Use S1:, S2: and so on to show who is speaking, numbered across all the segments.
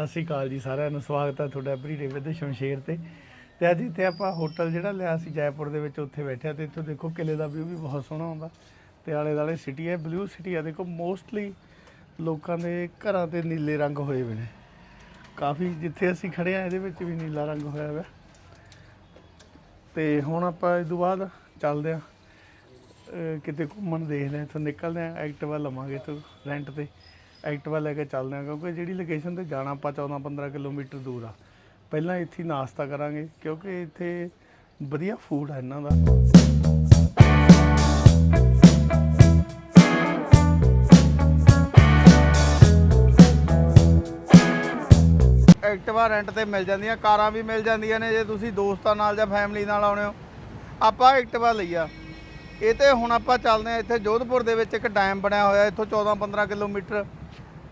S1: ਸਤਿ ਸ਼੍ਰੀ ਅਕਾਲ ਜੀ ਸਾਰਿਆਂ ਨੂੰ, ਸਵਾਗਤ ਹੈ ਤੁਹਾਡਾ ਐਵਰੀਡੇ ਵਿਦ ਸ਼ਮਸ਼ੇਰ ਤੇ। ਤੇ ਅੱਜ ਇੱਥੇ ਆਪਾਂ ਹੋਟਲ ਜਿਹੜਾ ਲਿਆ ਸੀ ਜੈਪੁਰ ਦੇ ਵਿੱਚ, ਉੱਥੇ ਬੈਠਿਆ ਤੇ ਇੱਥੋਂ ਦੇਖੋ ਕਿਲੇ ਦਾ ਵਿਊ ਵੀ ਬਹੁਤ ਸੋਹਣਾ ਆਉਂਦਾ ਤੇ ਆਲੇ ਦਾਲੇ ਸਿਟੀ ਹੈ ਬਲੂ ਸਿਟੀ ਆ ਦੇਖੋ ਮੋਸਟਲੀ ਲੋਕਾਂ ਦੇ ਘਰਾਂ ਤੇ ਨੀਲੇ ਰੰਗ ਹੋਏ ਹੋਏ ਨੇ। ਕਾਫੀ ਜਿੱਥੇ ਅਸੀਂ ਖੜੇ ਆ ਇਹਦੇ ਵਿੱਚ ਵੀ ਨੀਲਾ ਰੰਗ ਹੋਇਆ ਹੋਇਆ। ਤੇ ਹੁਣ ਆਪਾਂ ਇਸ ਤੋਂ ਬਾਅਦ ਚੱਲਦੇ ਆ ਕਿਤੇ ਘੁੰਮਣ ਦੇਖਦੇ ਆ ਇੱਥੋਂ ਨਿਕਲਦੇ ਆ ਐਕਟਿਵਾ ਲਵਾਂਗੇ ਇੱਥੋਂ ਰੈਂਟ ਤੇ। ਐਕਟਿਵਾ ਲੈ ਕੇ ਚੱਲਦੇ ਹਾਂ, ਕਿਉਂਕਿ ਜਿਹੜੀ ਲੋਕੇਸ਼ਨ ਤੇ ਜਾਣਾ ਆਪਾਂ 14 15 ਕਿਲੋਮੀਟਰ ਦੂਰ ਆ। ਪਹਿਲਾਂ ਇੱਥੇ ਨਾਸ਼ਤਾ ਕਰਾਂਗੇ, ਕਿਉਂਕਿ ਇੱਥੇ ਵਧੀਆ ਫੂਡ ਹੈ ਇਹਨਾਂ ਦਾ। ਐਕਟਿਵਾ ਰੈਂਟ ਤੇ ਮਿਲ ਜਾਂਦੀਆਂ, ਕਾਰਾਂ ਵੀ ਮਿਲ ਜਾਂਦੀਆਂ ਨੇ, ਜੇ ਤੁਸੀਂ ਦੋਸਤਾਂ ਨਾਲ ਜਾਂ ਫੈਮਿਲੀ ਨਾਲ ਆਉਣੇ ਹੋ। ਆਪਾਂ ਐਕਟਿਵਾ ਲਈ ਆ। ਇਹ ਤੇ ਹੁਣ ਆਪਾਂ ਚੱਲਦੇ ਆ ਇੱਥੇ ਜੋਧਪੁਰ ਦੇ ਵਿੱਚ ਇੱਕ ਡੈਮ ਬਣਿਆ ਹੋਇਆ, ਇੱਥੋਂ 14-15 ਕਿਲੋਮੀਟਰ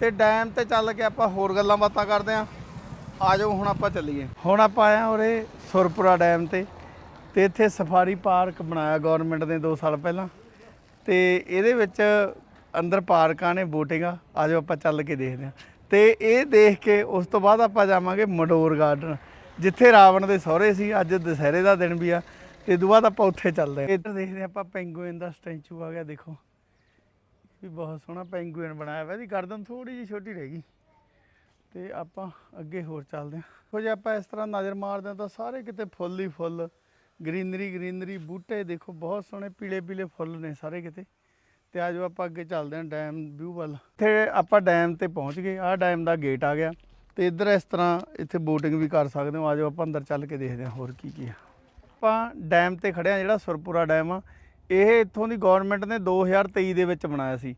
S1: ਤੇ ਡੈਮ ਤੇ ਚੱਲ ਕੇ ਆਪਾਂ ਹੋਰ ਗੱਲਾਂ ਬਾਤਾਂ ਕਰਦੇ ਆ। ਆ ਜਾਓ, ਹੁਣ ਆਪਾਂ ਚੱਲੀਏ। ਹੁਣ ਆਪਾਂ ਆਏ ਆ ਉਰੇ ਸੁਰਪੁਰਾ ਡੈਮ ਤੇ। ਤੇ ਇੱਥੇ ਸਫਾਰੀ ਪਾਰਕ ਬਣਾਇਆ ਗਵਰਨਮੈਂਟ ਨੇ 2 ਸਾਲ ਪਹਿਲਾਂ। ਤੇ ਇਹਦੇ ਵਿੱਚ ਅੰਦਰ ਪਾਰਕਾਂ ਨੇ ਬੋਟਿੰਗਾਂ ਆ ਜਾਓ, ਆਪਾਂ ਚੱਲ ਕੇ ਦੇਖਦੇ ਆ। ਤੇ ਇਹ ਦੇਖ ਕੇ ਉਸ ਤੋਂ ਬਾਅਦ ਆਪਾਂ ਜਾਵਾਂਗੇ ਮਡੋਰ ਗਾਰਡਨ, ਜਿੱਥੇ ਰਾਵਣ ਦੇ ਸਹੁਰੇ ਸੀ। ਅੱਜ ਦੁਸਹਿਰੇ ਦਾ ਦਿਨ ਵੀ ਆ। ਤੇ ਇਹ ਤੋਂ ਬਾਅਦ ਆਪਾਂ ਉੱਥੇ ਚੱਲਦੇ ਆ। ਇੱਧਰ ਦੇਖਦੇ ਆ ਆਪਾਂ ਪੈਂਗੂਇਨ ਦਾ ਸਟੈਚੂ ਆ ਗਿਆ, ਦੇਖੋ। ਵੀ ਬਹੁਤ ਸੋਹਣਾ ਪੈਂਗੂਇਨ ਬਣਾਇਆ ਹੋਇਆ ਇਹਦੀ ਗਰਦਨ ਥੋੜੀ ਜਿਹੀ ਛੋਟੀ ਰਹਿ ਗਈ। ਤੇ ਆਪਾਂ ਅੱਗੇ ਹੋਰ ਚੱਲਦੇ ਹਾਂ। ਦੇਖੋ ਜੇ, ਆਪਾਂ ਇਸ ਤਰ੍ਹਾਂ ਨਜ਼ਰ ਮਾਰਦੇ ਹਾਂ ਤਾਂ ਸਾਰੇ ਕਿਤੇ ਫੁੱਲ ਹੀ ਫੁੱਲ, ਗ੍ਰੀਨਰੀ ਗ੍ਰੀਨਰੀ, ਬੂਟੇ ਦੇਖੋ, ਬਹੁਤ ਸੋਹਣੇ ਪੀਲੇ ਪੀਲੇ ਫੁੱਲ ਨੇ ਸਾਰੇ ਕਿਤੇ। ਤੇ ਆਜੋ ਆਪਾਂ ਅੱਗੇ ਚੱਲਦੇ ਹਾਂ ਡੈਮ ਵਿਊ ਵੱਲ। ਇੱਥੇ ਆਪਾਂ ਡੈਮ ਤੇ ਪਹੁੰਚ ਗਏ, ਆਹ ਡੈਮ ਦਾ ਗੇਟ ਆ ਗਿਆ। ਤੇ ਇੱਧਰ ਇਸ ਤਰ੍ਹਾਂ ਇੱਥੇ ਬੋਟਿੰਗ ਵੀ ਕਰ ਸਕਦੇ ਹੋ। ਆਜੋ ਆਪਾਂ ਅੰਦਰ ਚੱਲ ਕੇ ਦੇਖਦੇ ਹਾਂ ਹੋਰ ਕੀ ਕੀ ਆ। ਆਪਾਂ ਡੈਮ ਤੇ ਖੜੇ ਆ ਜਿਹੜਾ ਸੁਰਪੁਰਾ ਡੈਮ ਆ ਇਹ ਇੱਥੋਂ ਦੀ ਗਵਰਨਮੈਂਟ ਨੇ 2023 ਦੇ ਵਿੱਚ ਬਣਾਇਆ ਸੀ।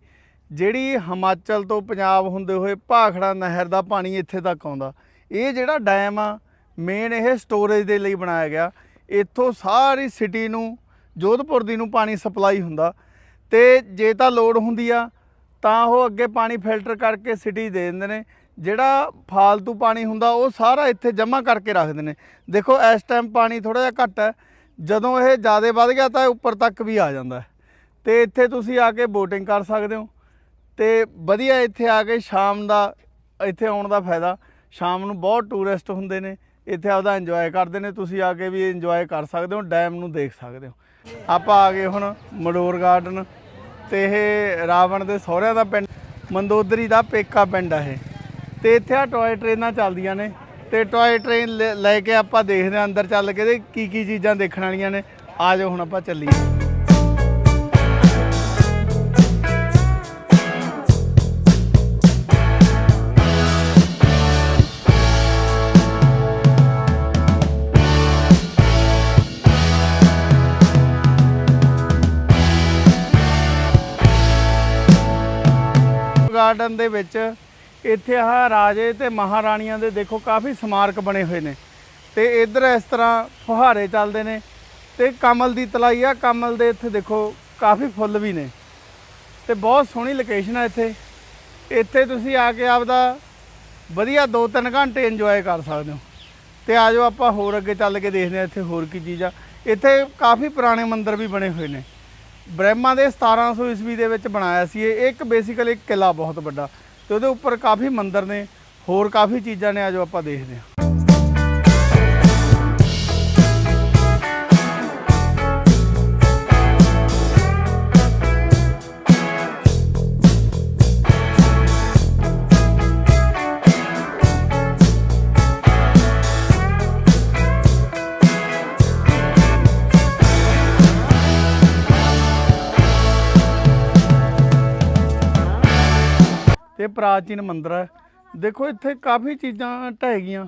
S1: ਜਿਹੜੀ ਹਿਮਾਚਲ ਤੋਂ ਪੰਜਾਬ ਹੁੰਦੇ ਹੋਏ ਭਾਖੜਾ ਨਹਿਰ ਦਾ ਪਾਣੀ ਇੱਥੇ ਤੱਕ ਆਉਂਦਾ। ਇਹ ਜਿਹੜਾ ਡੈਮ ਆ ਮੇਨ ਇਹ ਸਟੋਰੇਜ ਦੇ ਲਈ ਬਣਾਇਆ ਗਿਆ। ਇੱਥੋਂ ਸਾਰੀ ਸਿਟੀ ਨੂੰ, ਜੋਧਪੁਰ ਦੀ ਨੂੰ ਪਾਣੀ ਸਪਲਾਈ ਹੁੰਦਾ। ਤੇ ਜੇ ਤਾਂ ਲੋੜ ਹੁੰਦੀ ਆ, ਤਾਂ ਉਹ ਅੱਗੇ ਪਾਣੀ ਫਿਲਟਰ ਕਰਕੇ ਸਿਟੀ ਦੇ ਦਿੰਦੇ ਨੇ। ਜਿਹੜਾ ਫਾਲਤੂ ਪਾਣੀ ਹੁੰਦਾ, ਉਹ ਸਾਰਾ ਇੱਥੇ ਜਮ੍ਹਾਂ ਕਰਕੇ ਰੱਖਦੇ ਨੇ। ਦੇਖੋ, ਇਸ ਟਾਈਮ ਪਾਣੀ ਥੋੜਾ ਜਿਹਾ ਘੱਟ ਹੈ। ਜਦੋਂ ਇਹ ਜ਼ਿਆਦਾ ਵੱਧ ਗਿਆ ਤਾਂ ਉੱਪਰ ਤੱਕ ਵੀ ਆ ਜਾਂਦਾ ਹੈ। ਤੇ ਇੱਥੇ ਤੁਸੀਂ ਆ ਕੇ ਬੋਟਿੰਗ ਕਰ ਸਕਦੇ ਹੋ। ਤੇ ਵਧੀਆ ਇੱਥੇ ਆ ਕੇ ਸ਼ਾਮ ਦਾ, ਇੱਥੇ ਆਉਣ ਦਾ ਫਾਇਦਾ। ਸ਼ਾਮ ਨੂੰ ਬਹੁਤ ਟੂਰਿਸਟ ਹੁੰਦੇ ਨੇ, ਇੱਥੇ ਆਪਦਾ ਇੰਜੋਏ ਕਰਦੇ ਨੇ। ਤੁਸੀਂ ਆ ਕੇ ਵੀ ਇੰਜੋਏ ਕਰ ਸਕਦੇ ਹੋ ਡੈਮ ਨੂੰ ਦੇਖ ਸਕਦੇ ਹੋ। ਆਪਾਂ ਆ ਗਏ ਹੁਣ ਮਡੋਰ ਗਾਰਡਨ ਤੇ ਇਹ ਰਾਵਣ ਦੇ ਸਹੁਰਿਆਂ ਦਾ ਪਿੰਡ, ਮੰਦੋਦਰੀ ਦਾ ਪੇਕਾ ਪਿੰਡ ਆ ਇਹ। ਤੇ ਇੱਥੇ ਆ ਟੋਏ ਟ੍ਰੇਨਾਂ ਚੱਲਦੀਆਂ ਨੇ। ਤੇ ਟੋਏ ਟ੍ਰੇਨ ਲੈ- ਲੈ ਕੇ ਆਪਾਂ ਦੇਖਦੇ ਹਾਂ ਅੰਦਰ ਚੱਲ ਕੇ ਤੇ ਕੀ ਕੀ ਚੀਜ਼ਾਂ ਦੇਖਣ ਵਾਲੀਆਂ ਨੇ। ਆ ਜਾਓ, ਹੁਣ ਆਪਾਂ ਚੱਲੀਏ। ਗਾਰਡਨ ਦੇ ਵਿੱਚ ਇੱਥੇ ਆਹ ਰਾਜੇ ਤੇ ਮਹਾਰਾਣੀਆਂ ਦੇ ਦੇਖੋ ਕਾਫੀ ਸਮਾਰਕ ਬਣੇ ਹੋਏ ਨੇ। ਤੇ ਇੱਧਰ ਇਸ ਤਰ੍ਹਾਂ ਫੁਹਾਰੇ ਚੱਲਦੇ ਨੇ ਤੇ ਕਮਲ ਦੀ ਤਲਾਈ ਆ, ਕਮਲ ਦੇ ਇੱਥੇ ਦੇਖੋ ਕਾਫੀ ਫੁੱਲ ਵੀ ਨੇ। ਤੇ ਬਹੁਤ ਸੋਹਣੀ ਲੋਕੇਸ਼ਨ ਆ ਇੱਥੇ। ਇੱਥੇ ਤੁਸੀਂ ਆ ਕੇ ਆਪਦਾ ਵਧੀਆ 2-3 ਘੰਟੇ ਇੰਜੋਏ ਕਰ ਸਕਦੇ ਹੋ। ਤੇ ਆ ਜਾਓ ਆਪਾਂ ਹੋਰ ਅੱਗੇ ਚੱਲ ਕੇ ਦੇਖਦੇ ਹਾਂ ਇੱਥੇ ਹੋਰ ਕੀ ਚੀਜ਼ ਆ। ਇੱਥੇ ਕਾਫੀ ਪੁਰਾਣੇ ਮੰਦਿਰ ਵੀ ਬਣੇ ਹੋਏ ਨੇ। ਬ੍ਰਹਮਾ ਦੇ 1700 ਈਸਵੀ ਦੇ ਵਿੱਚ ਬਣਾਇਆ ਸੀ ਇਹ। ਇੱਕ ਬੇਸਿਕਲ ਇੱਕ ਕਿਲਾ ਬਹੁਤ ਵੱਡਾ। ਤੇ ਉਹਦੇ ਉੱਪਰ ਕਾਫੀ ਮੰਦਰ ਨੇ ਹੋਰ ਕਾਫੀ ਚੀਜ਼ਾਂ ਨੇ ਆਜੋ ਆਪਾਂ ਦੇਖਦੇ ਹਾਂ। ਤੇ ਪ੍ਰਾਚੀਨ ਮੰਦਿਰ ਹੈ। ਦੇਖੋ, ਇੱਥੇ ਕਾਫੀ ਚੀਜ਼ਾਂ ਢਹਿ ਗਈਆਂ।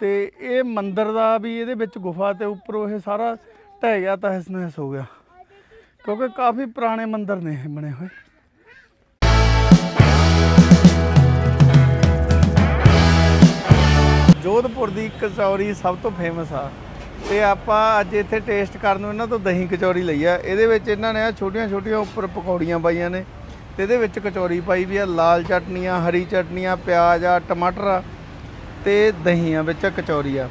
S1: ਤੇ ਇਹ ਮੰਦਿਰ ਦਾ ਵੀ ਇਹਦੇ ਵਿੱਚ ਗੁਫਾ ਤੇ ਉੱਪਰੋਂ ਇਹ ਸਾਰਾ ਢਹਿ ਗਿਆ ਤਾਂ ਨਹਿਸ ਹੋ ਗਿਆ। ਕਿਉਂਕਿ ਕਾਫੀ ਪੁਰਾਣੇ ਮੰਦਿਰ ਨੇ ਇਹ ਬਣੇ ਹੋਏ। ਜੋਧਪੁਰ ਦੀ ਕਚੌਰੀ ਸਭ ਤੋਂ ਫੇਮਸ ਆ। ਤੇ ਆਪਾਂ ਅੱਜ ਇੱਥੇ ਟੇਸਟ ਕਰਨ ਨੂੰ ਇਹਨਾਂ ਤੋਂ ਦਹੀਂ ਕਚੌਰੀ ਲਈ ਆ। ਇਹਦੇ ਵਿੱਚ ਇਹਨਾਂ ਨੇ ਆ ਛੋਟੀਆਂ ਛੋਟੀਆਂ ਉੱਪਰ ਪਕੌੜੀਆਂ ਪਾਈਆਂ ਨੇ। ਤੇ ਇਹਦੇ ਵਿੱਚ ਕਚੌਰੀ ਪਾਈ ਵੀ ਆ, ਲਾਲ ਚਟਨੀਆਂ, ਹਰੀ ਚਟਨੀਆਂ, ਪਿਆਜ਼ ਆ, ਟਮਾਟਰ ਆ ਤੇ ਦਹੀਂ ਆ ਵਿੱਚ ਕਚੌਰੀ ਆ।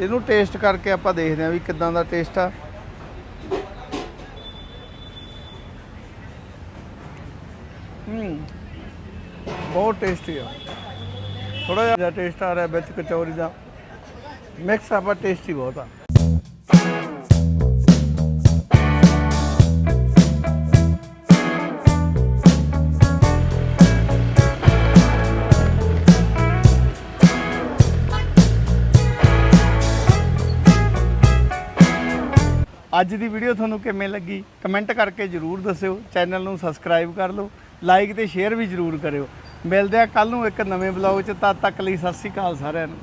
S1: ਇਹਨੂੰ ਟੇਸਟ ਕਰਕੇ ਆਪਾਂ ਦੇਖਦੇ ਆ ਵੀ ਕਿਦਾਂ ਦਾ ਟੇਸਟ ਆ। ਹੂੰ, ਬਹੁਤ ਟੇਸਟੀ ਆ। ਥੋੜਾ ਜਿਹਾ ਟੇਸਟ ਆ ਰਿਹਾ ਵਿੱਚ ਕਚੌਰੀ ਦਾ। ਮਿਕਸ ਆਪਾਂ ਟੇਸਟੀ ਬਹੁਤ ਆ। ਅੱਜ ਦੀ ਵੀਡੀਓ ਤੁਹਾਨੂੰ ਕਿਵੇਂ ਲੱਗੀ? ਕਮੈਂਟ ਕਰਕੇ ਜਰੂਰ ਦੱਸਿਓ। ਚੈਨਲ ਨੂੰ ਸਬਸਕ੍ਰਾਈਬ ਕਰ ਲਓ। ਲਾਈਕ ਤੇ ਸ਼ੇਅਰ ਵੀ ਜਰੂਰ ਕਰਿਓ। ਮਿਲਦੇ ਆ ਕੱਲ ਨੂੰ ਇੱਕ ਨਵੇਂ ਬਲੌਗ 'ਚ। ਤਦ ਤੱਕ ਲਈ ਸਤਿ ਸ਼੍ਰੀ ਅਕਾਲ ਸਾਰਿਆਂ ਨੂੰ।